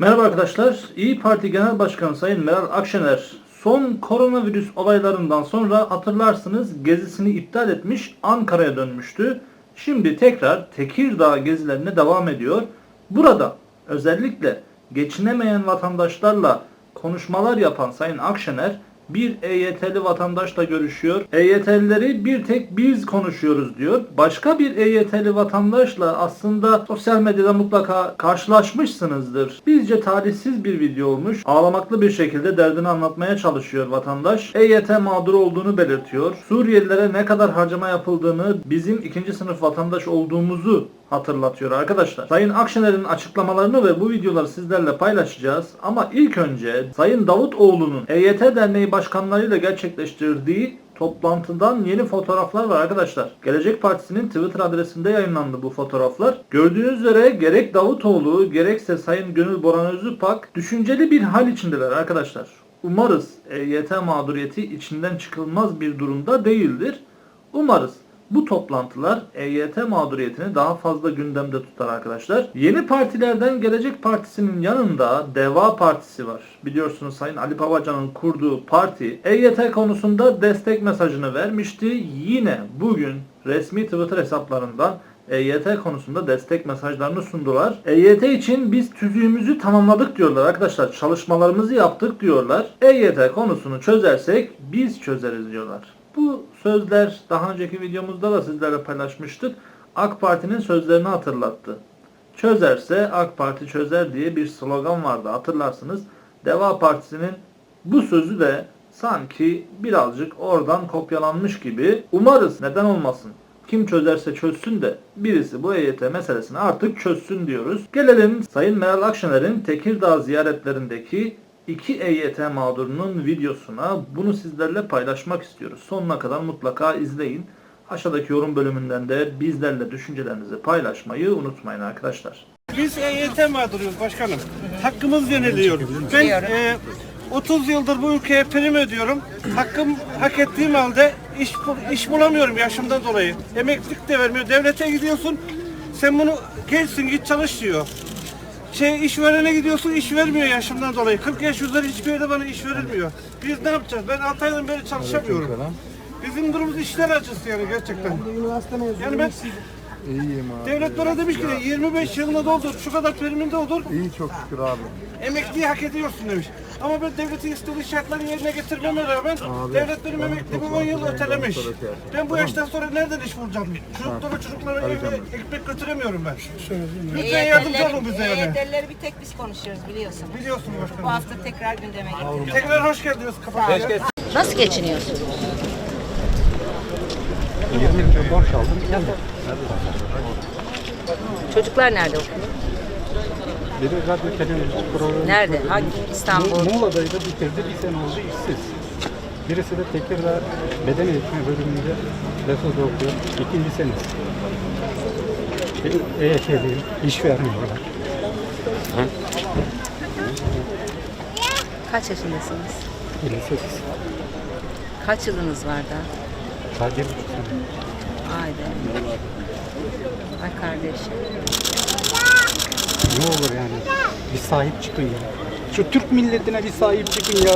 Merhaba arkadaşlar. İyi Parti Genel Başkanı Sayın Meral Akşener son koronavirüs olaylarından sonra hatırlarsınız gezisini iptal etmiş Ankara'ya dönmüştü. Şimdi tekrar Tekirdağ gezilerine devam ediyor. Burada özellikle geçinemeyen vatandaşlarla konuşmalar yapan Sayın Akşener bir EYT'li vatandaşla görüşüyor. EYT'lileri bir tek biz konuşuyoruz diyor. Başka bir EYT'li vatandaşla aslında sosyal medyada mutlaka karşılaşmışsınızdır. Bizce talihsiz bir video olmuş. Ağlamaklı bir şekilde derdini anlatmaya çalışıyor vatandaş. EYT mağduru olduğunu belirtiyor. Suriyelilere ne kadar harcama yapıldığını bizim ikinci sınıf vatandaş olduğumuzu hatırlatıyor arkadaşlar. Sayın Akşener'in açıklamalarını ve bu videoları sizlerle paylaşacağız. Ama ilk önce Sayın Davutoğlu'nun EYT Derneği başkanlarıyla gerçekleştirdiği toplantıdan yeni fotoğraflar var arkadaşlar. Gelecek Partisi'nin Twitter adresinde yayınlandı bu fotoğraflar. Gördüğünüz üzere gerek Davutoğlu gerekse Sayın Gönül Boran Özüpak düşünceli bir hal içindeler arkadaşlar. Umarız EYT mağduriyeti içinden çıkılmaz bir durumda değildir. Umarız bu toplantılar EYT mağduriyetini daha fazla gündemde tutar arkadaşlar. Yeni partilerden Gelecek Partisi'nin yanında Deva Partisi var. Biliyorsunuz Sayın Ali Babacan'ın kurduğu parti EYT konusunda destek mesajını vermişti. Yine bugün resmi Twitter hesaplarından EYT konusunda destek mesajlarını sundular. EYT için biz tüzüğümüzü tamamladık diyorlar arkadaşlar. Çalışmalarımızı yaptık diyorlar. EYT konusunu çözersek biz çözeriz diyorlar. Bu sözler daha önceki videomuzda da sizlerle paylaşmıştık. AK Parti'nin sözlerini hatırlattı. Çözerse AK Parti çözer diye bir slogan vardı hatırlarsınız. Deva Partisi'nin bu sözü de sanki birazcık oradan kopyalanmış gibi. Umarız neden olmasın. Kim çözerse çözsün de birisi bu EYT meselesini artık çözsün diyoruz. Gelelim Sayın Meral Akşener'in Tekirdağ ziyaretlerindeki iki EYT mağdurunun videosuna bunu sizlerle paylaşmak istiyoruz. Sonuna kadar mutlaka izleyin. Aşağıdaki yorum bölümünden de bizlerle düşüncelerinizi paylaşmayı unutmayın arkadaşlar. Biz EYT mağduruyuz başkanım. Hakkımız yeniliyor. Ben e, 30 yıldır bu ülkeye prim ödüyorum. Hakkım hak ettiğim halde iş, iş bulamıyorum yaşımdan dolayı. Emeklilik de vermiyor. Devlete gidiyorsun. Sen bunu gelsin git çalış diyor. Şey işverene gidiyorsun iş vermiyor yaşımdan dolayı. 40 yaş üzeri hiçbir yerde bana iş verilmiyor. Biz ne yapacağız? Ben 6 aydan beri çalışamıyorum. Bizim durumumuz işler acısı yani gerçekten. Yani ben İyiyim abi. Devlet bana demiş ki 25 yılına doldur, şu kadar priminde olur, İyi çok şükür abi. emekliyi hak ediyorsun demiş. Ama ben devletin istediği şartları yerine getirmeme rağmen devlet benim emekliliğimi 10 yıl ötelemiş. Ben bu yaştan sonra nereden iş bulacağım? Çocuklara çocuklara ekmek götüremiyorum ben. Lütfen yardımcı olun bize yani. EYT'lileri bir tek biz konuşuyoruz biliyorsunuz. Biliyorsun Bu başkanım. hafta tekrar gündeme getirdik. Tekrar hoş geldiniz kapatmaya. Nasıl geçiniyorsun? 20 lira borç aldım geldim. Çocuklar nerede okuyor? Biri radyo televizyon programı. Nerede? Hangi? İstanbul. Mu- Muğla'daydı bitirdi bir sene oldu işsiz. Birisi de Tekirdağ Beden Eğitimi bölümünde Leso'da okuyor. İkinci senesi. Benim EYT'liyim. İş vermiyorlar. Kaç yaşındasınız? 58. Kaç yılınız var da? Sadece bir sene. Haydi. Ay kardeşim. Ne olur yani. Bir sahip çıkın ya. Şu Türk milletine bir sahip çıkın ya.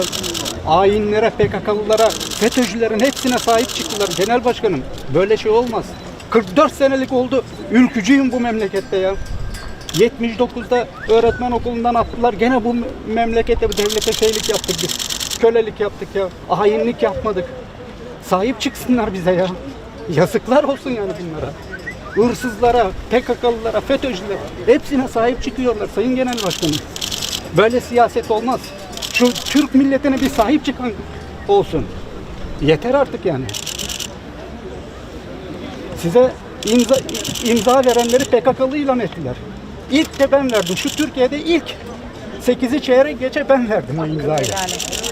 Hainlere, PKK'lılara, FETÖ'cülerin hepsine sahip çıktılar. Genel başkanım böyle şey olmaz. 44 senelik oldu. Ülkücüyüm bu memlekette ya. 79'da öğretmen okulundan attılar. Gene bu memlekete, bu devlete şeylik yaptık biz. Kölelik yaptık ya. Hainlik yapmadık. Sahip çıksınlar bize ya. Yazıklar olsun yani bunlara. Hırsızlara, PKK'lılara, FETÖ'cülere hepsine sahip çıkıyorlar Sayın Genel Başkanım. Böyle siyaset olmaz. Şu Türk milletine bir sahip çıkan olsun. Yeter artık yani. Size imza, imza verenleri PKK'lı ilan ettiler. İlk de ben verdim. Şu Türkiye'de ilk 8'i çeyrek geçe ben verdim o imzayı.